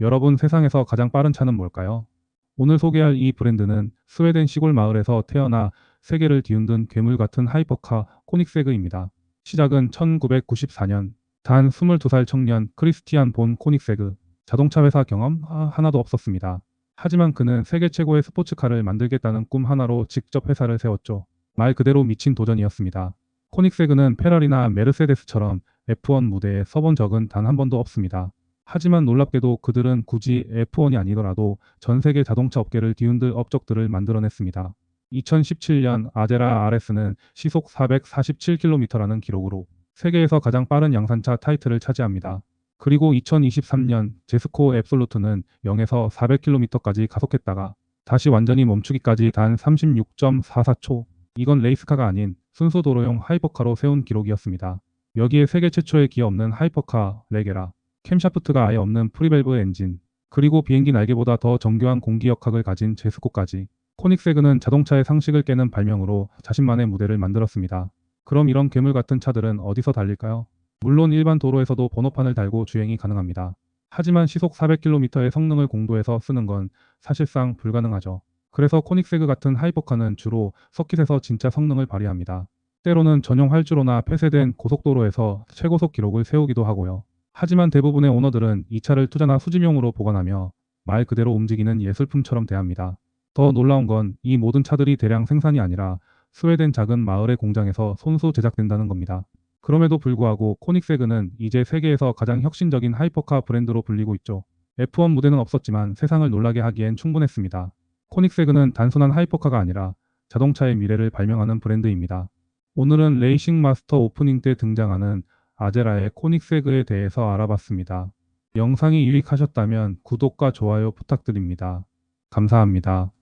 여러분 세상에서 가장 빠른 차는 뭘까요? 오늘 소개할 이 브랜드는 스웨덴 시골 마을에서 태어나 세계를 뒤흔든 괴물 같은 하이퍼카 코닉세그입니다. 시작은 1994년 단 22살 청년 크리스티안 본 코닉세그 자동차 회사 경험 하- 하나도 없었습니다. 하지만 그는 세계 최고의 스포츠카를 만들겠다는 꿈 하나로 직접 회사를 세웠죠. 말 그대로 미친 도전이었습니다. 코닉세그는 페라리나 메르세데스처럼 F1 무대에 서본 적은 단 한 번도 없습니다. 하지만 놀랍게도 그들은 굳이 F1이 아니더라도 전 세계 자동차 업계를 뒤흔들 업적들을 만들어냈습니다. 2017년 아제라 RS는 시속 447km라는 기록으로 세계에서 가장 빠른 양산차 타이틀을 차지합니다. 그리고 2023년 제스코 앱솔루트는 0에서 400km까지 가속했다가 다시 완전히 멈추기까지 단 36.44초. 이건 레이스카가 아닌 순수 도로용 하이퍼카로 세운 기록이었습니다. 여기에 세계 최초의 기어 없는 하이퍼카 레게라, 캠샤프트가 아예 없는 프리밸브 엔진, 그리고 비행기 날개보다 더 정교한 공기 역학을 가진 제스코까지. 코닉세그는 자동차의 상식을 깨는 발명으로 자신만의 무대를 만들었습니다. 그럼 이런 괴물 같은 차들은 어디서 달릴까요? 물론 일반 도로에서도 번호판을 달고 주행이 가능합니다. 하지만 시속 400km의 성능을 공도해서 쓰는 건 사실상 불가능하죠. 그래서 코닉세그 같은 하이퍼카는 주로 서킷에서 진짜 성능을 발휘합니다. 때로는 전용 활주로나 폐쇄된 고속도로에서 최고속 기록을 세우기도 하고요. 하지만 대부분의 오너들은 이 차를 투자나 수집용으로 보관하며 말 그대로 움직이는 예술품처럼 대합니다. 더 놀라운 건 이 모든 차들이 대량 생산이 아니라 스웨덴 작은 마을의 공장에서 손수 제작된다는 겁니다. 그럼에도 불구하고 코닉세그는 이제 세계에서 가장 혁신적인 하이퍼카 브랜드로 불리고 있죠. F1 무대는 없었지만 세상을 놀라게 하기엔 충분했습니다. 코닉세그는 단순한 하이퍼카가 아니라 자동차의 미래를 발명하는 브랜드입니다. 오늘은 레이싱 마스터 오프닝 때 등장하는 아제라의 코닉세그에 대해서 알아봤습니다. 영상이 유익하셨다면 구독과 좋아요 부탁드립니다. 감사합니다.